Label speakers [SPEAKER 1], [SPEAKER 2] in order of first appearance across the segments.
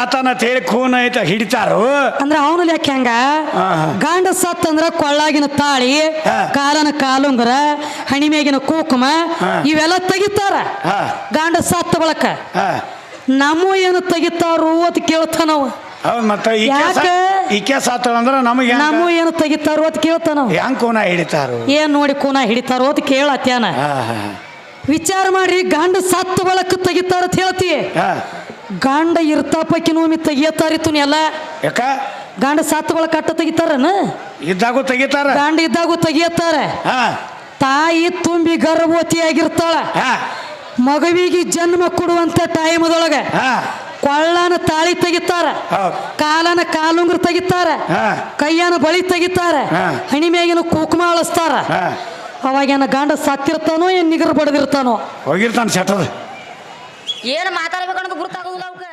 [SPEAKER 1] ಸಾತಾನ ತೇರಿ ಖೂನ್ ಐತ ಹಿಡಿತಾರು.
[SPEAKER 2] ಅಂದ್ರ ಅವನು ಲೆಕ್ಕ ಹೆಂಗ. ಗಂಡ ಸತ್ ಅಂದ್ರ ಕೊಳ್ಳಾಗಿನ ತಾಳಿ. ಕಾಲನ ಕಾಲುಂಗರ ಹಣಿಮೇಗಿನ ಕೂಕುಮ ಇವೆಲ್ಲ ತೆಗಿತಾರ. ಗಂಡ ಸತ್ತ ಬಳಕ. ನಮ್ಮ ಏನು ತೆಗಿತಾರು ಅಂತ ಕೇಳ್ತಾನವ
[SPEAKER 1] ಹೌದು ಮತ್ತ ಈಕೆ ಸಾತಾಳ ಅಂದ್ರ ನಮಗೆ
[SPEAKER 2] ನಮ್ಮ ಏನು ತೆಗಿತಾರೋ ಅಂತ ಕೇಳ್ತಾನ
[SPEAKER 1] ಹೆಂಗ್ ಕೂನ ಹಿಡಿತಾರೋ?
[SPEAKER 2] ಏನ್ ನೋಡಿ ಕೂನ ಹಿಡಿತಾರೋ ಅಂತ ಕೇಳತ್ಯಾನ. ವಿಚಾರ ಮಾಡ್ರಿ ಗಂಡ ಸತ್ತ ಬಳಕ ತೆಗಿತಾರ ಅಂತ ಗಂಡ ಇರ್ತಾಪಕ್ಕಿ ನೋಮಿ ತೆಗಿಯತ್ತಾರಿತ್ತು ಎಲ್ಲ
[SPEAKER 1] ಯಾಕ?
[SPEAKER 2] ಗಂಡ ಸಾತ್ಗಳ ಕಟ್ಟ ತೆಗಿತಾರನ?
[SPEAKER 1] ಇದ್ದಾಗೂ ತೆಗಿತಾರ?
[SPEAKER 2] ಗಂಡ ಇದ್ದಾಗೂ ತೆಗಿಯತ್ತಾರ? ತಾಯಿ ತುಂಬಿ ಗರ್ಭವತಿಯಾಗಿರ್ತಾಳ.
[SPEAKER 1] ಆಗಿರ್ತಾಳ
[SPEAKER 2] ಮಗುವಿಗೆ ಜನ್ಮ ಕೊಡುವಂತ ಟೈಮದೊಳಗ
[SPEAKER 1] ಹಾ.
[SPEAKER 2] ಕೊಳ್ಳನ ತಾಳಿ ತೆಗಿತಾರ. ಕಾಲನ ಕಾಲುಂಗ್ರ ತೆಗಿತಾರ. ಕೈಯನ ಬಳಿ ತೆಗಿತಾರ.
[SPEAKER 1] ಹಣಿ
[SPEAKER 2] ಹಣಿಮೇಗಿನ ಕುಕುಮ ಅಳಿಸ್ತಾರ.
[SPEAKER 1] ಅವಾಗ
[SPEAKER 2] ಅವಾಗೇನ ಗಂಡ ಸತ್ತಿರ್ತಾನೋ ಏನ್ ನಿಗರ್ ಬಡದಿರ್ತಾನೋ
[SPEAKER 1] ಹೋಗಿರ್ತಾನ ಸೆಟದ
[SPEAKER 3] ಏನು ಮಾತಾಡ್ಬೇಕು ಅನ್ನೋದು ಗುರ್ತಾಗೋದಿಲ್ಲ ಅವಕ್ಕೆ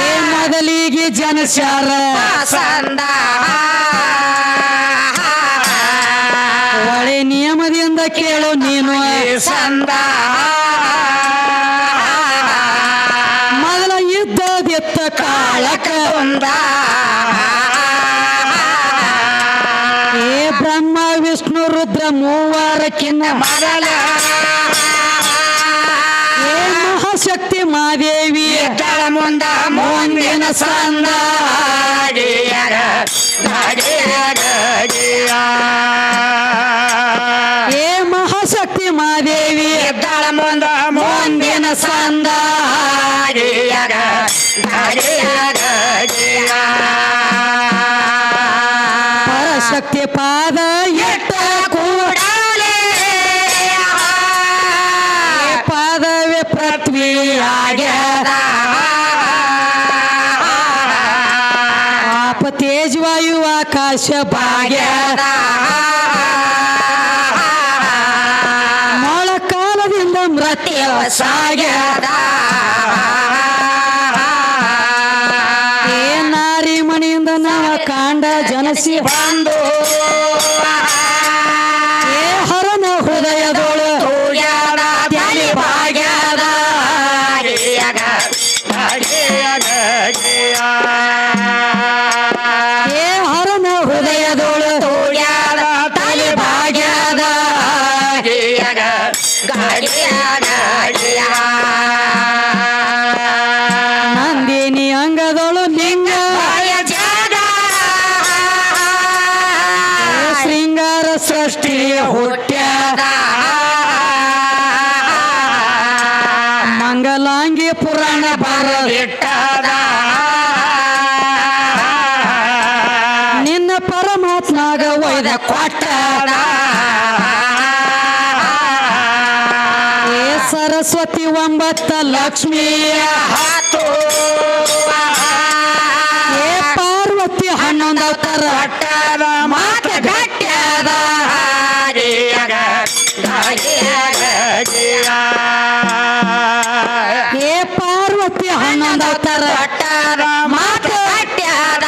[SPEAKER 2] ಏ ಮೊದಲಿಗೆ ಜನಸಾರ
[SPEAKER 3] ಸಂದ
[SPEAKER 2] ಒಳೆ ನಿಯಮದಿಂದ ಕೇಳು ನೀನು.
[SPEAKER 3] ಸಂದ
[SPEAKER 2] ಮೊದಲ ಇದ್ದದೆತ್ತ ಕಾಳಕ. ಏ ಮೂವರಕ್ಕಿನ್ನ
[SPEAKER 3] ಮೊದಲ
[SPEAKER 2] ಏ ಮಹಾಶಕ್ತಿ ಮಾದೇವಿ
[SPEAKER 3] ಮುಂದ ಮುಂದಿನ ಸಂದ.
[SPEAKER 2] ಏ ಮಹಾಶಕ್ತಿ ಮಾದೇವಿ
[SPEAKER 3] ಮುಂದ
[SPEAKER 2] ಮುಂದಿನ ಸಂದ. ಆಕಾಶ ಭಾಗ್ಯದ ಮೊಳ ಕಾಲದಿಂದ ಮೃತ್ಯ ಸಾಗ್ಯದ. ನಾರಿ ಮಣಿಯಿಂದ ನಾವು ಕಾಂಡ ಜನಸಿ
[SPEAKER 3] ಬಂದು
[SPEAKER 2] ಸರಸ್ವತಿ ಒಂಬತ್ತ ಲಕ್ಷ್ಮಿಯ ಏ ಪಾರ್ವತಿ ಹನ್ನೊಂದು ಅವತಾರ
[SPEAKER 3] ಮಾತ ಗಟ್ಟ್ಯಾದ
[SPEAKER 2] ಏ ಪಾರ್ವತಿ ಹನ್ನೊಂದು ಅವತಾರ
[SPEAKER 3] ಮಾತ ಗಟ್ಟ್ಯಾದ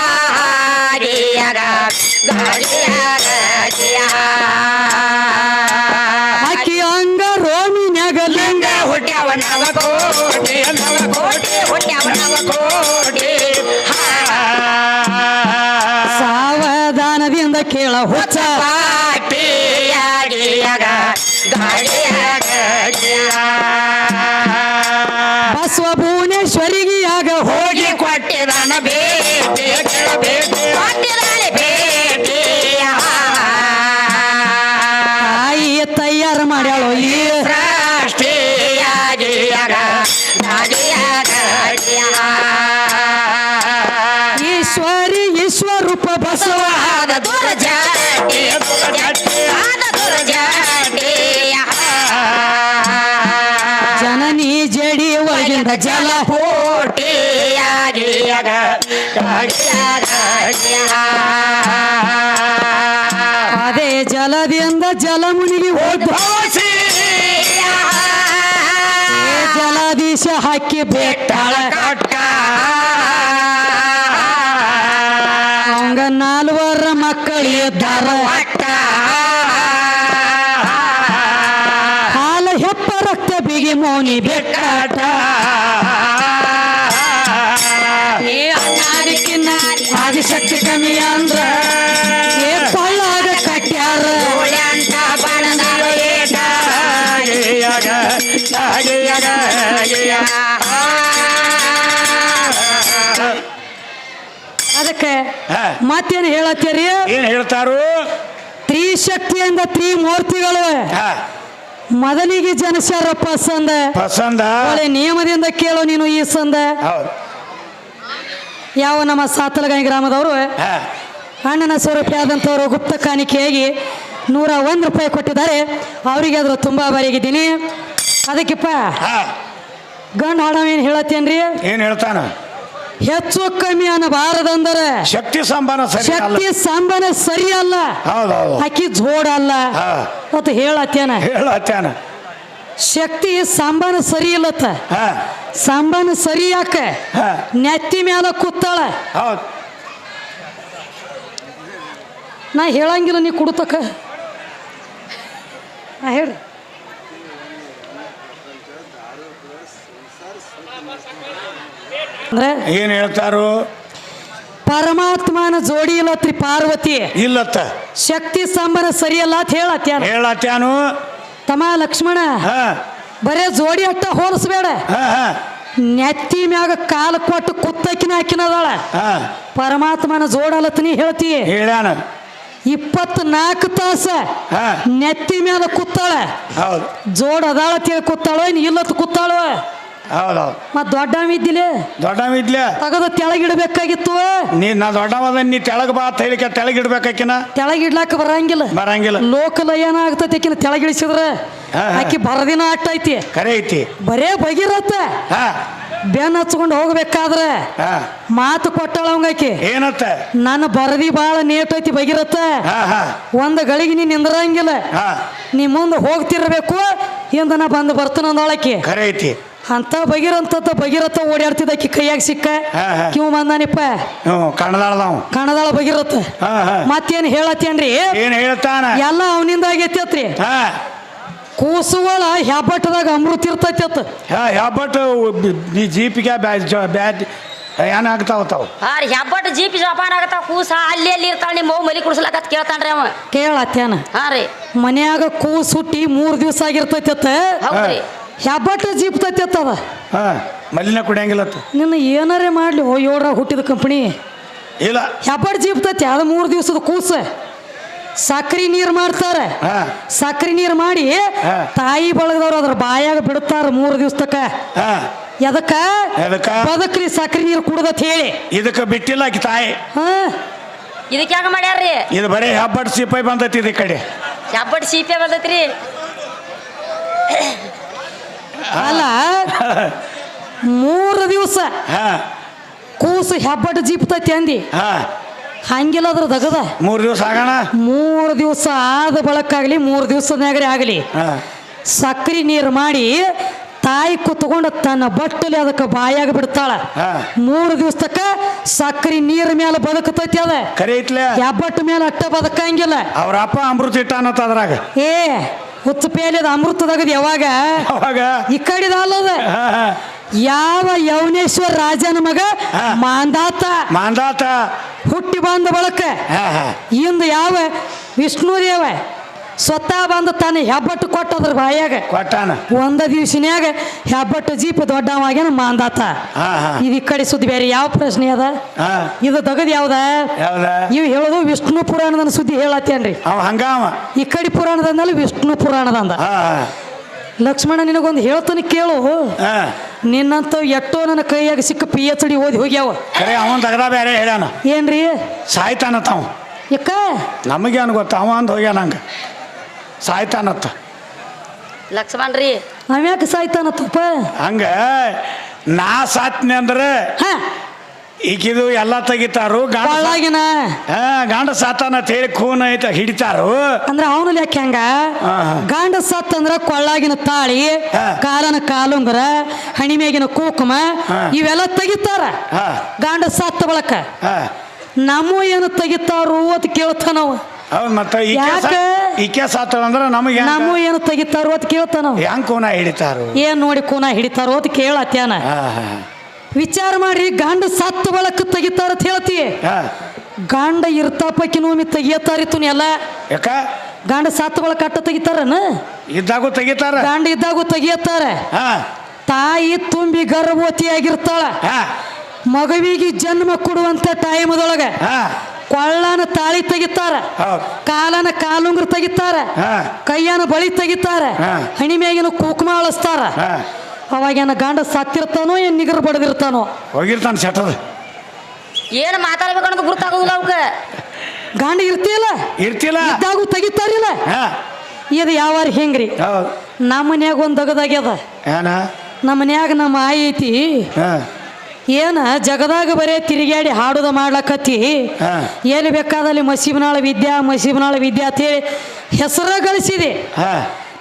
[SPEAKER 2] ಅದೇ ಜಲದಿಂದ ಜಲಮುನಿಗೆ ಉದ್ಭವಿಸಿ. ಜಲಾದೀಶ ಹಾಕಿ ಹಾಕಿ ಕಟ್ಟ ಅವಂಗ ನಾಲ್ವರ ಮಕ್ಕಳು ಇದ್ದಾರ. ಹಾಲ ಹೆಪ್ಪ ರಕ್ತ ಬಿಗಿ ಮೌನಿ ಬೆಕ್ಕಾಟ ಆದಿಶಕ್ತಿ ಕಮ್ಮಿ ಅಂದ್ರ. ಏ ಕೊಳ್ಳಾಗ
[SPEAKER 1] ಹಾಗೆಯಾಗ.
[SPEAKER 2] ಅದಕ್ಕೆ. ಮತ್ತೇನು ಹೇಳತ್ತೀರಿ?
[SPEAKER 1] ಏನ್ ಹೇಳ್ತಾರು?
[SPEAKER 2] ತ್ರಿಶಕ್ತಿಯಿಂದ ತ್ರಿಮೂರ್ತಿಗಳು.
[SPEAKER 1] ಹಾ,
[SPEAKER 2] ಮೊದಲಿಗೆ ಜನಸ್ಯಾರಪ್ಪ ಸಂದ
[SPEAKER 1] ಪಸಂದ
[SPEAKER 2] ಒಳ್ಳೆ ನಿಯಮದಿಂದ ಕೇಳು ನೀನು ಈ ಸಂದ.
[SPEAKER 1] ಹೌದು.
[SPEAKER 2] ಯಾವ ನಮ್ಮ ಸಾತಲಗಾಯಿ ಗ್ರಾಮದವರು? ಅಣ್ಣನ ಸ್ವರೂಪಿ ಆದಂಥವರು ಗುಪ್ತ ಕಾಣಿಕೆಯಾಗಿ ನೂರ ಒಂದು ರೂಪಾಯಿ ಕೊಟ್ಟಿದ್ದಾರೆ. ಅವರಿಗೆ ಅದ್ರ ತುಂಬ ಬರೆಗಿದ್ದೀನಿ ಅದಕ್ಕೆಪ್ಪ
[SPEAKER 1] ಗಂಡ
[SPEAKER 2] ಗಂಡು ಹಾಡವೇನು ಹೇಳತ್ತೇನ್ರಿ?
[SPEAKER 1] ಏನ್ ಹೇಳ್ತಾನ?
[SPEAKER 2] ಹೆಚ್ಚು ಕಮ್ಮಿ ಅನ್ನಬಾರದಂದರೆ
[SPEAKER 1] ಶಕ್ತಿ ಸಂಬಾನ ಸರಿ ಅಲ್ಲ.
[SPEAKER 2] ಶಕ್ತಿ ಸಂಬನ ಸರಿ ಅಲ್ಲ.
[SPEAKER 1] ಹೌದೌದು.
[SPEAKER 2] ಅಕ್ಕಿ ಜೋಡ ಅಲ್ಲ.
[SPEAKER 1] ಹಾ.
[SPEAKER 2] ಮತ್ತು ಹೇಳತ್ತೇನ.
[SPEAKER 1] ಹೇಳತ್ತಾನ.
[SPEAKER 2] ಶಕ್ತಿ ಸಂಬನ ಸರಿ ಇಲ್ಲತ್ತ.
[SPEAKER 1] ಹಾ.
[SPEAKER 2] ಸಂಬನ ಸರಿ ಯಾಕ? ನೆತ್ತಿ ಮ್ಯಾಲ ಕೂತಾಳ.
[SPEAKER 1] ಹೌದು.
[SPEAKER 2] ನಾ ಹೇಳಂಗಿಲ್ಲ ನೀ ಕುಡ್ತಕ್ಕ ನಾ ಹೇಳ್ರಿ. ಅಂದ್ರೆ
[SPEAKER 1] ಏನ್ ಹೇಳ್ತಾರು?
[SPEAKER 2] ಪರಮಾತ್ಮನ ಜೋಡಿ ಇಲ್ಲತ್ರಿ ಪಾರ್ವತಿ.
[SPEAKER 1] ಇಲ್ಲತ್ತ.
[SPEAKER 2] ಶಕ್ತಿ ಸಂಬರ ಸರಿಯಲ್ಲ ಅಂತ ಹೇಳತ್ಯಾನ.
[SPEAKER 1] ಹೇಳತ್ಯಾನು.
[SPEAKER 2] ತಮ್ಮ ಲಕ್ಷ್ಮಣ
[SPEAKER 1] ಹಾ.
[SPEAKER 2] ಬರೇ ಜೋಡಿ ಅಟ್ಟ ಹೋಲಿಸ್ಬೇಡ.
[SPEAKER 1] ಹಾ ಹಾ.
[SPEAKER 2] ನೆತ್ತಿ ಮ್ಯಾಗ ಕಾಲ ಕೊಟ್ಟು ಕುತ್ತಕಿನ ಹಾಕಿನದಾಳ
[SPEAKER 1] ಹಾ.
[SPEAKER 2] ಪರಮಾತ್ಮನ ಜೋಡಲತ್ ನೀ ಹೇಳ್ತಿ.
[SPEAKER 1] ಹೇಳ್ಯಾನ.
[SPEAKER 2] ಇಪ್ಪತ್ನಾಲ್ಕು ತಾಸ ನೆತ್ತಿ ಮ್ಯಾಲ
[SPEAKER 1] ಕುತ್ತಾಳ
[SPEAKER 2] ಜೋಡ್ ಅದಾಳ ತಿಳಿ ಕುತ್ತಾಳೋ ಇನ್ ಇಲ್ಲತ್ ಕೂತಾಳೋ?
[SPEAKER 1] ಹೌದೌದು
[SPEAKER 2] ಮತ್ ದೊಡ್ಡ ಇದ್ದಿಲೆ?
[SPEAKER 1] ದೊಡ್ಡವ ಇದ್ಲೆ?
[SPEAKER 2] ತಗದ ತೆಳಗಿಡ್ಬೇಕಾಗಿತ್ತು.
[SPEAKER 1] ನೀ ನಾ ದೊಡ್ಡವದ ನೀ ತೆಳಗೆ ಬಾ ಅಂತ ಹೇಳಿಕ ತೆಳಗಿಡ್ಬೇಕಾಕಿನ
[SPEAKER 2] ತೆಳಗಿಡ್ಲಾಕ ಬರಂಗಿಲ್ಲ.
[SPEAKER 1] ಬರಂಗಿಲ್ಲ.
[SPEAKER 2] ಲೋಕಲ ಏನಾಗ್ತೈತಿ ಆಕಿನ ತೆಳಗಿಳಿಸಿದ್ರ. ಆಕಿ ಬರದಿನ ಅಟ್ಟೈತಿ.
[SPEAKER 1] ಕರೆ ಐತಿ.
[SPEAKER 2] ಬರೇ ಬಗಿರತ್ತ. ಬೆನ್ ಹಚ್ಕೊಂಡು ಹೋಗ್ಬೇಕಾದ್ರೆ
[SPEAKER 1] ಹಾ.
[SPEAKER 2] ಮಾತು ಕೊಟ್ಟಾಳ ಅವಂಗಾಕಿ
[SPEAKER 1] ಏನತ್ತ?
[SPEAKER 2] ನನ್ನ ಬರದಿ ಬಾಳ ನೇಟೈತಿ ಬಗಿರತ್ತ.
[SPEAKER 1] ಹಾ ಹಾ.
[SPEAKER 2] ಒಂದ್ ಗಳಿಗೆ ನೀ ನಿಂದ್ರಂಗಿಲ್ಲ.
[SPEAKER 1] ಹಾ.
[SPEAKER 2] ನೀ ಮುಂದೆ ಹೋಗ್ತಿರ್ಬೇಕು ಹಿಂದ ನಾ ಬಂದು ಬರ್ತಾನ ಒಂದೊಳಕಿ
[SPEAKER 1] ಕರೆ ಐತಿ.
[SPEAKER 2] ಅಂತ ಬಗಿರಂತ ಬಗಿರತ್ತ ಓಡಾಡ್ತಿದ್ದಕ್ಕಿ ಕೈಯಾಗ ಸಿಕ್ಕ. ಕಿವ್ ಬಂದಾನಿಪ್ಪ
[SPEAKER 1] ಹ್ಞೂ ಕನ್ನಡದಾಳದವ್
[SPEAKER 2] ಕಣದಾಳ ಬಗಿರತ್ತ
[SPEAKER 1] ಹಾ ಹಾ.
[SPEAKER 2] ಮತ್ತೇನ್ ಹೇಳತ್ತೇನ್ರಿ?
[SPEAKER 1] ಏನ್ ಹೇಳ್ತಾನ?
[SPEAKER 2] ಎಲ್ಲ ಅವನಿಂದ ಆಗೈತಿ
[SPEAKER 1] ಹಾ.
[SPEAKER 2] ಕೂಸುಗಳ ಹೆಬ್ಬಟ್ಟದಾಗ ಅಮೃತ ಇರ್ತೈತಿ ಅತ್ತ
[SPEAKER 1] ಹಾ ಹೆಬ್ಬಟ್ಟು ಈ ಜೀಪಿಗೆ ಬ್ಯಾಟ್ ಏನಾಗ್ತಾವ ತಾವು?
[SPEAKER 3] ಹಾ ರೀ ಹೆಬ್ಬಟ್ಟು ಜೀಪಿ ಜೋಪಾನ ಆಗತ್ತಾವ ಕೂಸ ಅಲ್ಲಿ ಅಲ್ಲಿ ಇರ್ತಾಳ ನಿಮ್ಮ ಮೌ ಮಲಿ ಕುಡ್ಸ್ಲಕತ್ ಕೇಳ್ತಾನ್ರಿ ಅವ.
[SPEAKER 2] ಕೇಳತ್ತೇನ?
[SPEAKER 3] ಹಾ ರೀ.
[SPEAKER 2] ಮನ್ಯಾಗ ಕೂಸು ಹುಟ್ಟಿ ಮೂರ್ ದಿವಸ ಆಗಿರ್ತೈತಿ ಅತ್ತ
[SPEAKER 3] ಹೌದ್ರಿ
[SPEAKER 2] ಹೆಬ್ಬಟ್ಟ ಜೀಪ್ ಅತ್ತ ಅದ
[SPEAKER 1] ಹಾ ಮಲ್ಲಿನ ಕುಡಿಯಂಗಿಲ್ಲ
[SPEAKER 2] ನಿನ್ನ ಏನಾರೇ ಮಾಡಲಿ ಓ ಏಳ್ರಾಗ ಹುಟ್ಟಿದ ಕಂಪನಿ
[SPEAKER 1] ಇಲ್ಲ.
[SPEAKER 2] ಹೆಬ್ಬಟ್ ಜೀಪ್ತೈತಿ ಅದು ಮೂರು ದಿವಸದ ಕೂಸ. ಸಕ್ರಿ ನೀರು ಮಾಡ್ತಾರೆ.
[SPEAKER 1] ಹಾ.
[SPEAKER 2] ಸಕ್ರಿ ನೀರು ಮಾಡಿ ತಾಯಿ ಬಳಗದವ್ರು ಅದ್ರ ಬಾಯಾಗ ಬಿಡುತ್ತಾರ ಮೂರು ದಿವಸಕ್ಕ
[SPEAKER 1] ಹಾ.
[SPEAKER 2] ಎದಕ್ಕ?
[SPEAKER 1] ಎದಕ್ಕ?
[SPEAKER 2] ಬದಕ್ರಿ ಸಕ್ರಿ ನೀರು ಕುಡ್ದತ್ ಹೇಳಿ.
[SPEAKER 1] ಇದಕ್ಕೆ ಬಿಟ್ಟಿಲ್ಲ ಆಕಿ ತಾಯಿ.
[SPEAKER 2] ಹಾ.
[SPEAKER 3] ಇದಕ್ಕೆ ಹೆಂಗ ಮಾಡ್ಯಾರ್ರಿ?
[SPEAKER 1] ಇದು ಬರೀ ಹೆಬ್ಬಟ್ಟು ಸಿಪಾಯಿ ಬಂದೈತಿ ಈ ಕಡೆ.
[SPEAKER 3] ಹೆಬ್ಬಟ್ಟು ಸೀಪೆ ಬಂದೈತ್ರಿ?
[SPEAKER 2] ಅಲ್ಲ ಮೂರು ದಿವಸ ಕೂಸು ಹೆಬ್ಬಟ್ಟು ಜೀಪ್ತೈತಿ ಅಂದಿ. ಹಂಗಿಲ್ಲ ಅದ್ರ ದಗದ?
[SPEAKER 1] ಮೂರು ದಿವಸ ಆಗೋಣ?
[SPEAKER 2] ಮೂರು ದಿವಸ ಆದ ಬಳಕಾಗ್ಲಿ ಮೂರು ದಿವಸದಾಗ್ರಿ ಆಗಲಿ.
[SPEAKER 1] ಸಕ್ಕರೆ
[SPEAKER 2] ಸಕ್ರಿ ನೀರು ಮಾಡಿ ತಾಯಿ ಕುತ್ಕೊಂಡು ತನ್ನ ಬಟ್ಟಲಿ ಅದಕ್ಕೆ ಬಾಯಾಗ ಬಿಡ್ತಾಳ. ಮೂರು ದಿವಸಕ್ಕ ಸಕ್ಕರೆ ನೀರ್ ಮೇಲೆ ಬದುಕತೈತಿ ಅದ.
[SPEAKER 1] ಕರೆ
[SPEAKER 2] ಹೆಬ್ಬಟ್ಟು ಮೇಲೆ ಅಟ್ಟ ಬದುಕಂಗಿಲ್ಲ.
[SPEAKER 1] ಅವ್ರ ಅಪ್ಪ ಅಮೃತ ಇಟ್ಟ ಅದ್ರಾಗ.
[SPEAKER 2] ಏ ಹುಚ್ಚ ಪೇಲಿದ ಅಮೃತದಾಗದ ಯಾವಾಗ?
[SPEAKER 1] ಅವಾಗ
[SPEAKER 2] ಈ ಕಡಿದ ಅಲ್ಲದ ಯಾವ ಯೌನೇಶ್ವರ ರಾಜನ ಮಗ? ಮಾಂದಾತ.
[SPEAKER 1] ಮಾಂದಾತ.
[SPEAKER 2] ಹುಟ್ಟಿ ಬಂದ ಬಳಕ ಇಂದು ಯಾವ ವಿಷ್ಣು ದೇವ ಸ್ವತಃ ಬಂದು ತಾನು ಹೆಬ್ಬಟ್ಟು ಕೊಟ್ಟದ್ರ ಬಾಯಾಗ.
[SPEAKER 1] ಕೊಟ್ಟಾನ.
[SPEAKER 2] ಒಂದ ದಿವಸನ್ಯಾಗ ಹೆಬ್ಬಟ್ಟು ಜೀಪ್ ದೊಡ್ಡವಾಗ್ಯಾನ ಮಾಂದಾತ. ಇದು ಈ ಕಡೆ ಸುದ್ದಿ ಬೇರೆ ಯಾವ ಪ್ರಶ್ನೆ ಅದ? ಇದು ತಗದ್ ಯಾವ್ದ?
[SPEAKER 1] ನೀವು
[SPEAKER 2] ಇವು ಹೇಳೋದು ವಿಷ್ಣು ಪುರಾಣದ ಸುದ್ದಿ ಹೇಳತ್ತೇನ್ರಿ.
[SPEAKER 1] ಅವ ಹಂಗಾವ
[SPEAKER 2] ಈ ಕಡೆ ಪುರಾಣದಂದಲ್ಲ ವಿಷ್ಣು ಪುರಾಣದಂದ.
[SPEAKER 1] ಅಂದ ಹಾ.
[SPEAKER 2] ಲಕ್ಷ್ಮಣ ನಿನಗೊಂದು ಹೇಳ್ತಾನೆ ಕೇಳು. ನಿನ್ನಂತ ಎಷ್ಟೋ ನನ್ನ ಕೈಯಾಗ ಸಿಕ್ಕ ಪಿ ಎಚ್ ಡಿ ಓದಿ ಹೋಗ್ಯಾವ.
[SPEAKER 1] ಅವನ್ ತಗದ ಬೇರೆ ಹೇಳ್ಯಾನ.
[SPEAKER 2] ಏನ್ರಿ?
[SPEAKER 1] ಸಾಯ್ತಾನತ್ತ ಅವ.
[SPEAKER 2] ಯಾಕ?
[SPEAKER 1] ನಮಗೇನು ಗೊತ್ತ? ಅವ ಅಂತ ಹೋಗ್ಯಾನ ಹಂಗ. ಸಾಯ್ತಾನತ್ತ.
[SPEAKER 3] ಲಕ್ಷ್ಮಣ್ರಿ.
[SPEAKER 2] ಅವ್ಯಾಕ ಸಾಯ್ತಾನತ್ತಪ್ಪ
[SPEAKER 1] ಹಂಗ ನಾ ಸಾತ್ನಿ ಅಂದ್ರೆ
[SPEAKER 2] ಹಾ.
[SPEAKER 1] ಈಗಿದು ಎಲ್ಲ ತೆಗಿತಾರು ಗಾಂಡ ಸಾ-
[SPEAKER 2] ಒಳಗಿನ
[SPEAKER 1] ಹಾ ಗಾಂಡ ಸಾತಾನ ಅಂತ ಹೇಳಿ ಖೂನ್ ಐತ ಹಿಡಿತಾರು.
[SPEAKER 2] ಅಂದ್ರ ಅವನು ಲೆಕ್ಕ ಹೆಂಗ?
[SPEAKER 1] ಹಾ, ಹಾ.
[SPEAKER 2] ಗಂಡ ಸತ್ ಅಂದ್ರ ಕೊಳ್ಳಾಗಿನ ತಾಳಿ
[SPEAKER 1] ಹಾ.
[SPEAKER 2] ಕಾಲನ ಕಾಲುಂಗರ ಹಣಿಮೇಗಿನ ಕೂಕುಮ
[SPEAKER 1] ಹಾ.
[SPEAKER 2] ಇವೆಲ್ಲ ತೆಗಿತಾರ
[SPEAKER 1] ಹಾ.
[SPEAKER 2] ಗಂಡ ಸತ್ತ ಬಳಕ.
[SPEAKER 1] ಹಾ.
[SPEAKER 2] ನಮ್ಮ ಏನು ತೆಗಿತಾರು ಅಂತ ಕೇಳ್ತಾನವ.
[SPEAKER 1] ಹೌದ್ ಮತ್ತ
[SPEAKER 2] ಯಾಕ?
[SPEAKER 1] ಈಕೆ ಸಾತಳ ಅಂದ್ರೆ ನಮಗೆ
[SPEAKER 2] ನಮ್ಮ ಏನು ತೆಗಿತಾರೋ ಅಂತ ಕೇಳ್ತಾನ
[SPEAKER 1] ಹೆಂಗ್ ಕೋನ ಹಿಡಿತಾರು?
[SPEAKER 2] ಏನ್ ನೋಡಿ ಕೂನ ಹಿಡಿತಾರೋ ಅಂತ ಕೇಳತ್ಯಾನ.
[SPEAKER 1] ಹಾ ಹಾ
[SPEAKER 2] ವಿಚಾರ ಮಾಡ್ರಿ ಗಂಡ ಸತ್ತು ಬಳಕ ತೆಗಿತಾರ ಅಂತ ಹೇಳ್ತಿ.
[SPEAKER 1] ಹಾ.
[SPEAKER 2] ಗಂಡ ಇರ್ತಾಪಕ್ಕಿನೊಮ್ಮೆ ತೆಗಿಯತ್ತಾರಿತ್ತು ಎಲ್ಲ.
[SPEAKER 1] ಯಾಕ?
[SPEAKER 2] ಗಂಡ ಸತ್ತು ಬಳಕ ಅಟ್ಟ ತೆಗಿತಾರನ?
[SPEAKER 1] ಇದ್ದಾಗೂ ತೆಗಿತಾರ?
[SPEAKER 2] ಗಂಡ ಇದ್ದಾಗೂ ತೆಗಿಯತ್ತಾರ?
[SPEAKER 1] ಹಾ.
[SPEAKER 2] ತಾಯಿ ತುಂಬಿ ಗರ್ಭವತಿಯಾಗಿರ್ತಾಳ.
[SPEAKER 1] ಹಾ.
[SPEAKER 2] ಮಗುವಿಗೆ ಜನ್ಮ ಕೊಡುವಂತ ಟೈಮದೊಳಗ
[SPEAKER 1] ಹಾ.
[SPEAKER 2] ಕೊಳ್ಳನ ತಾಳಿ ತೆಗಿತಾರ. ಕಾಲನ ಕಾಲುಂಗ್ರ ತೆಗಿತಾರ. ಕೈಯನ ಬಳಿ ತೆಗಿತಾರ.
[SPEAKER 1] ಹಾ.
[SPEAKER 2] ಹಣಿಮ್ಯಾಗಿನ ಕುಕುಮ ಅಳಿಸ್ತಾರ. ಅವಾಗೇನ ಗಂಡ ಸತ್ತಿರ್ತಾನೋ ಏನ್ ನಿಗರ್ ಬಡದಿರ್ತಾನೋ?
[SPEAKER 1] ಹೋಗಿರ್ತಾನ ಶಟರ್
[SPEAKER 3] ಏನು ಮಾತಾಡ್ಬೇಕು ಅನ್ನೋದು ಗುರ್ತಾಗೋದಿಲ್ಲ ಅವಕ್ಕೆ
[SPEAKER 2] ಗಂಡ ಇರ್ತಿಲ್ಲ
[SPEAKER 1] ಇರ್ತಿಲ್ಲ
[SPEAKER 2] ಇದ್ದಾಗು ತೆಗಿತಾರಿಲ್ಲ?
[SPEAKER 1] ಹಾ.
[SPEAKER 2] ಇದು ಯಾವಾರ ಹೆಂಗ್ರಿ?
[SPEAKER 1] ಹೌದ್.
[SPEAKER 2] ನಮ್ಮ ಮನ್ಯಾಗ ಒಂದು ದಗದಾಗ್ಯದ.
[SPEAKER 1] ಏನ?
[SPEAKER 2] ನಮ್ಮ ಮನ್ಯಾಗ ನಮ್ಮ ಆಯಿ ಐತಿ.
[SPEAKER 1] ಹಾ.
[SPEAKER 2] ಏನ ಜಗದಾಗ ಬರೇ ತಿರುಗಾಡಿ ಹಾಡುದ ಮಾಡ್ಲಕತ್ತಿ. ಎಲ್ಲಿ ಬೇಕಾದಲ್ಲಿ ಮಸೀಬನಾಳ ವಿದ್ಯಾ ಮಸೀಬನಾಳ ವಿದ್ಯಾ ಅಂತೇಳಿ ಹೆಸರ ಗಳಿಸಿದೆ.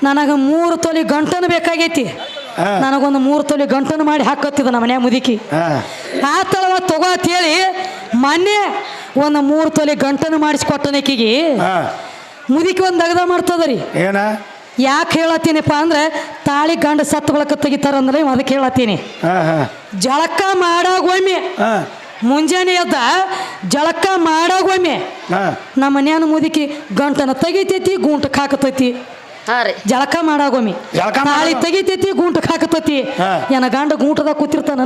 [SPEAKER 2] ನನಗೆ ಮೂರು ತೊಲಿ ಗಂಟನ ಬೇಕಾಗೈತಿ. ನನಗೊಂದು ಮೂರು ತೊಲಿ ಗಂಟನ ಮಾಡಿ ಹಾಕತ್ತಿದ ನಮ್ಮ ಮನ್ಯಾಗ ಮುದುಕಿ. ಆ ತಳವ ತಗೋ ಅಂತೇಳಿ ಮೊನ್ನೆ ಒಂದು ಮೂರು ತೊಲಿ ಗಂಟನ ಮಾಡಿಸ್ಕೊಟ್ಟನಕಿಗೆ
[SPEAKER 1] ಹಾ.
[SPEAKER 2] ಮುದುಕಿ ಒಂದು ದಗದ ಮಾಡ್ತದರಿ
[SPEAKER 1] ಏನ?
[SPEAKER 2] ಯಾಕೆ ಹೇಳತ್ತೀನಿಪ್ಪ ಅಂದ್ರೆ ತಾಳಿ ಗಂಡ ಸತ್ತು ಬಳಕ ತೆಗಿತಾರಂದ್ರೆ ಅದಕ್ಕೆ ಹೇಳತ್ತೀನಿ.
[SPEAKER 1] ಹಾ ಹಾ.
[SPEAKER 2] ಜಳಕ ಮಾಡಾಗೊಮ್ಮೆ ಮುಂಜಾನೆ ಎದ್ದ ಜಳಕ ಮಾಡಾಗೊಮ್ಮೆ
[SPEAKER 1] ಹಾ.
[SPEAKER 2] ನಮ್ಮ ಮನ್ಯಾನ ಮುದುಕಿ ಗಂಟನ ತೆಗಿತೈತಿ ಗುಂಟ ಹಾಕತೈತಿ ಜಳಕ ಮಾಡಾಗೊಮ್ಮೆ
[SPEAKER 1] ಜಳಕ
[SPEAKER 2] ತಾಳಿ ತೆಗಿತೈತಿ ಗುಂಟ ಹಾಕತೈತಿ. ಏನ ಗಂಡ ಗುಂಟದಾಗ ಕೂತಿರ್ತಾನ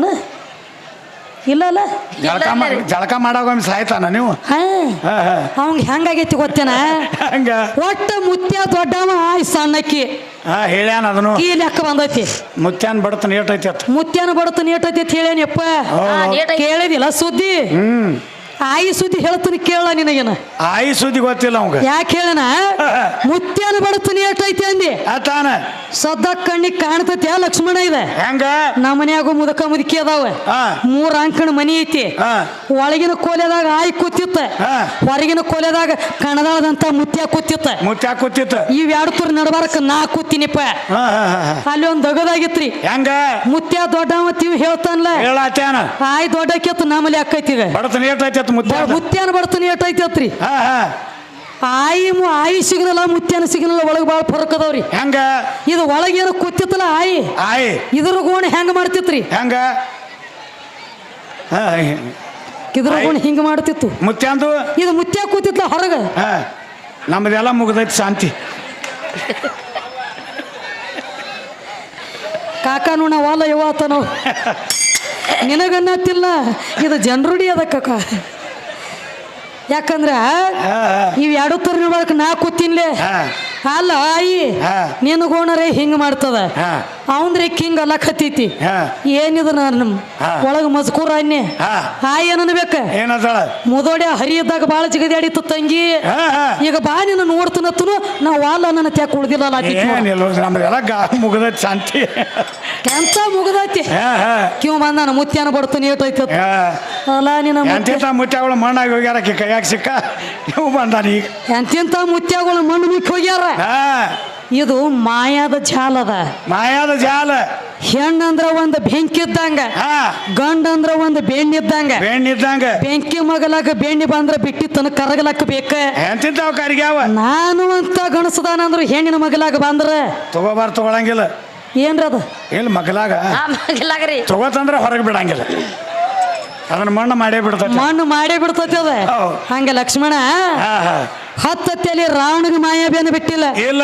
[SPEAKER 2] ಇಲ್ಲ ಅಲ್ಲ
[SPEAKER 1] ಜಳಕ ಮಾ ಜಳಕ ಮಾಡೋಗೊಮ್ಮೆ ಸಾಯ್ತಾನ ನೀವು?
[SPEAKER 2] ಹಾ.
[SPEAKER 1] ಹಾ ಹಾ.
[SPEAKER 2] ಅವಂಗ ಹೆಂಗಾಗೈತಿ ಗೊತ್ತೇನ?
[SPEAKER 1] ಹಂಗ?
[SPEAKER 2] ಒಟ್ಟ ಮುತ್ಯ ದೊಡ್ಡವ ಆಯ್ ಸಣ್ಣಕ್ಕಿ.
[SPEAKER 1] ಹಾ ಹೇಳ್ಯಾನ ಅದನ್ನು.
[SPEAKER 2] ಈ ಲೆಕ್ಕ ಬಂದೈತಿ.
[SPEAKER 1] ಮುತ್ಯಾನ್ ಬಡತನ ಏಟೈತಿ ಅತ್ತ
[SPEAKER 2] ಮುತ್ಯನ ಬಡತ ನೀಟೈತಿ ಅಂತ
[SPEAKER 1] ಹೌದ್. ಹೌದ್.
[SPEAKER 3] ನೀಟಾಗಿ
[SPEAKER 2] ಕೇಳಿದಿಲ್ಲ ಸುದ್ದಿ?
[SPEAKER 1] ಹ್ಮ್.
[SPEAKER 2] ಆಯಿ ಸುದ್ದಿ ಹೇಳ್ತೀನಿ ಕೇಳ ನಿನಗೇನ.
[SPEAKER 1] ಆಯಿ ಸುದ್ದಿ ಗೊತ್ತಿಲ್ಲ ಅವಂಗ.
[SPEAKER 2] ಯಾಕೆ ಹೇಳನ? ಮುತ್ಯನ ಬಡತನ ಎಷ್ಟೈತಿ ಅಂದಿ?
[SPEAKER 1] ಆತಾನ
[SPEAKER 2] ಸದ್ದ ಕಣ್ಣಿಗೆ ಕಾಣ್ತೈತಿ ಲಕ್ಷ್ಮಣ ಇದೆ?
[SPEAKER 1] ಹೆಂಗ?
[SPEAKER 2] ನಮ್ಮ ಮನ್ಯಾಗ ಮುದಕ ಮುದುಕಿ ಅದಾವ. ಮೂರ ಅಂಕಣ ಮನಿ ಐತಿ. ಒಳಗಿನ ಕೋಲೆದಾಗ ಆಯಿ ಕೂತಿತ್ತ. ಹೊರಗಿನ ಕೋಲೆದಾಗ ಕಣದಾಳದಂತ ಮುತ್ಯ ಕೂತಿತ್ತ.
[SPEAKER 1] ಮುತ್ಯಾಕ್ ಕೂತಿತ್ತ.
[SPEAKER 2] ಇವ್ ಎರಡು ತುರ್ ನಡಬಾರಕ ನಾ ಕೂತಿನಿಪ್ಪ. ಅಲ್ಲಿ ಒಂದ್ ದಗದಾಗಿತ್ರಿ.
[SPEAKER 1] ಹೆಂಗ?
[SPEAKER 2] ಮುತ್ಯ ದೊಡ್ಡವ ತಿವ್ ಹೇಳ್ತಾನಲ್ಲ ಆಯ್ ದೊಡ್ಡ ಕೆತ್ತ ನಮ್ಮಲ್ಲಿ ಅಕ್ಕೈತಿ ಈಗ?
[SPEAKER 1] ಬಡತನ ಏಟೈತಿ ಅತ್ತ ಮುತ್ಯಾನ
[SPEAKER 2] ಮುತ್ಯನ ಬಡತನ ಏಟೈತಿ ಅತ್ರಿ.
[SPEAKER 1] ಹಾ ಹಾ.
[SPEAKER 2] ಆಯಿ ಆಯಿ ಸಿಗಲಿಲ್ಲ ಮುತ್ತ್ಯಾನ ಸಿಗಲಿಲ್ಲ ಒಳಗೆ ಭಾಳ ಫರಕ್ ಅದಾವ್ರಿ.
[SPEAKER 1] ಹೆಂಗ?
[SPEAKER 2] ಇದು ಒಳಗೇನು ಕೂತಿತ್ತಲ್ಲ ಆಯಿ?
[SPEAKER 1] ಆಯಿ.
[SPEAKER 2] ಇದ್ರ ಗೋಣ ಹೆಂಗ ಮಾಡ್ತಿತ್ರಿ?
[SPEAKER 1] ಹೆಂಗ?
[SPEAKER 2] ಇದ್ರ ಗೋಣ ಹಿಂಗ ಮಾಡ್ತಿತ್ತು.
[SPEAKER 1] ಮುತ್ಯಾಂದು
[SPEAKER 2] ಇದು ಮುತ್ಯ ಕೂತಿತ್ತಲ್ಲ ಹೊರಗ.
[SPEAKER 1] ನಮ್ದೆಲ್ಲ ಮುಗ್ದೈತಿ ಶಾಂತಿ.
[SPEAKER 2] ಕಾಕಾನು ನಾವು ಅಲ್ಲ ಇವತ್ತ ನಾವು ನಿನಗನ್ನತ್ತಿಲ್ಲ ಇದು ಜನರುಡಿ ಅದ ಕಾಕ. ಯಾಕಂದ್ರ ಇವ್ ಎರಡು ತರ ನೋಡಕ್ ನಾ ಕೂತಿನ್ಲೆ. ಅಲ್ಲ ಆಯಿ. ನಿನಗೋಣರೇ ಹಿಂಗ ಮಾಡ್ತದ. ಅವಂದ್ರೆ ಕಿಂಗ್ ಅಲ್ಲ ಕತ್ತೈತಿ
[SPEAKER 1] ಹಾ.
[SPEAKER 2] ಏನಿದ
[SPEAKER 1] ನಮ್ಮ.
[SPEAKER 2] ಒಳಗ ಮಸ್ಕೂರ್ ಅನ್ನೆ
[SPEAKER 1] ಹಾ.
[SPEAKER 2] ಏನನ್ಬೇಕ
[SPEAKER 1] ಏನದಾಳ?
[SPEAKER 2] ಮುದೋಡೆ ಹರಿಯದಾಗ ಬಾಳ ಜಿಗದಾಡಿತ್ತು ತಂಗಿ. ಈಗ ಬಾ ನಿನ್ನ ನೋಡ್ತನತ್ತನು ನಾ ವಾಲ ನನ್ನ ತ್ಯಾಕ್ ಉಳ್ದಿಲ್ಲ
[SPEAKER 1] ಮುಗ್ದೈತಿ ಶಾಂತಿ.
[SPEAKER 2] ಎಂತ ಮುಗದೈತಿ? ಕಿವ್ ಬಂದ ಬಂದಾನ ಮುತ್ಯಾನ ಬಡ್ತು.
[SPEAKER 1] ಹಾ.
[SPEAKER 2] ಅಲ್ಲ ನಿನ್ನ
[SPEAKER 1] ಮುತ್ಯಾಗಳು ಮಣ್ಣಾಗಿ ಹೋಗ್ಯಾರ ಕೈಯಾಗ ಸಿಕ್ಕ? ನೀವು ಬಂದಾನ ಈಗ?
[SPEAKER 2] ಎಂತೆಂತ ಮುತ್ಯಾಗಳು ಮಣ್ಣು ಮುಕ್ಕಿ ಹೋಗ್ಯಾರ? ಇದು ಮಾಯಾದ ಜಾಲದ
[SPEAKER 1] ಮಾಯಾದ ಜಾಲ.
[SPEAKER 2] ಹೆಣ್ಣಂದ್ರ ಒಂದು ಬೆಂಕಿ ಇದ್ದಂಗ
[SPEAKER 1] ಗಂಡ
[SPEAKER 2] ಗಂಡಂದ್ರ ಒಂದು ಬೆಣ್ಣಿ ಇದ್ದಂಗ
[SPEAKER 1] ಬೆಣ್ಣಿದ್ದಂಗ.
[SPEAKER 2] ಬೆಂಕಿ ಮಗಲಾಗ ಬೆಣ್ಣಿ ಬಂದ್ರ ಬಿಟ್ಟಿ ತನ ಕರಗಲಕ್ಕ ಬೇಕ?
[SPEAKER 1] ಎಂತಿದ್ದಾವ ಕರಿಗ್ಯಾವ
[SPEAKER 2] ನಾನು ಅಂತ ಗಣಸದಾನಂದ್ರ ಹೆಣ್ಣಿನ ಮಗಲಾಗ ಬಂದ್ರ?
[SPEAKER 1] ತಗೋಬಾರ ತಗೊಳಂಗಿಲ್ಲ.
[SPEAKER 2] ಏನ್ರ ಅದು?
[SPEAKER 1] ಇಲ್ಲಿ ಮಗಲಾಗ?
[SPEAKER 3] ರೀ.
[SPEAKER 1] ತಗೋತಂದ್ರ ಹೊರಗೆ ಬಿಡಂಗಿಲ್ಲ. ಅದನ್ನ ಮಣ್ಣು ಮಾಡೇ ಬಿಡ್ತೈತಿ.
[SPEAKER 2] ಮಣ್ಣು ಮಾಡೇ ಬಿಡ್ತೈತಿ ಅದ. ಹಂಗ ಲಕ್ಷ್ಮಣ
[SPEAKER 1] ಹಾ ಹಾ.
[SPEAKER 2] ಹತ್ತತ್ತಲ್ಲಿ ರಾವಣಗ ಮಾಯಾಬಿಯನ್ನು ಬಿಟ್ಟಿಲ್ಲ?
[SPEAKER 1] ಇಲ್ಲ.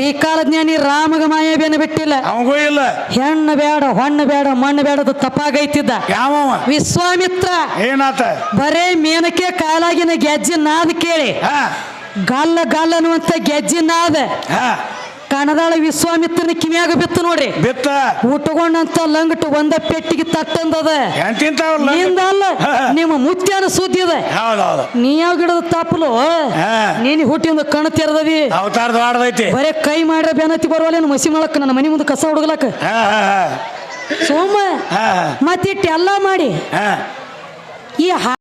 [SPEAKER 2] ತ್ರಿಕಾಲಜ್ಞಾನಿ ರಾಮಗ ಮಾಯಾಬಿಯನ್ನು ಬಿಟ್ಟಿಲ್ಲ.
[SPEAKER 1] ಅವಂಗೂ ಇಲ್ಲ.
[SPEAKER 2] ಹೆಣ್ಣು ಬೇಡ ಹೊಣ್ಣು ಬೇಡ ಮಣ್ಣು ಬೇಡದು ತಪ್ಪಾಗೈತಿದ್ದ.
[SPEAKER 1] ಯಾವ
[SPEAKER 2] ವಿಶ್ವಾಮಿತ್ರ.
[SPEAKER 1] ಏನಾತ?
[SPEAKER 2] ಬರೇ ಮೇನಕ್ಕೆ ಕಾಲಾಗಿನ ಗೆಜ್ಜೆ ನಾದ ಕೇಳಿ.
[SPEAKER 1] ಹಾ.
[SPEAKER 2] ಗಲ್ಲ ಗಲ್ಲ ಅನ್ನುವಂತ ಗೆಜ್ಜೆ ನಾದ.
[SPEAKER 1] ಹಾ.
[SPEAKER 2] ಕಣದಾಳ ವಿಶ್ವಾಮಿತ್ರನ ಕಿವಿಯಾಗ ಬಿತ್ತು ನೋಡ್ರಿ.
[SPEAKER 1] ಬಿತ್ತ.
[SPEAKER 2] ಉಟ್ಕೊಂಡಂತ ಲಂಗಟ್ಟು ಒಂದ ಪೆಟ್ಟಿಗೆ ತಟ್ಟಂದದ.
[SPEAKER 1] ನಿಂದಲ್ಲ.
[SPEAKER 2] ನಿಮ್ಮ ಮುತ್ಯಾನ ಸುದ್ದಿ ಅದ. ನೀ ಯಾವ ಗಿಡದ ತಪ್ಪಲು ನೀನು ಹುಟ್ಟಿಂದ ಕಣ
[SPEAKER 1] ವಾಡ್ದೈತಿ
[SPEAKER 2] ಬರೇ ಕೈ ಮಾಡ್ರೆ ಬೆನತಿ ಬರುವಲ್ಲ ಮಸಿ ಮಾಡಕ್ ನನ್ನ ಮನಿ ಮುಂದೆ ಕಸ ಹುಡುಗ್ಲಕ್ಕ? ಸೋಮ ಮತ್ತಿಟ್ಟು ಎಲ್ಲ ಮಾಡಿ ಈ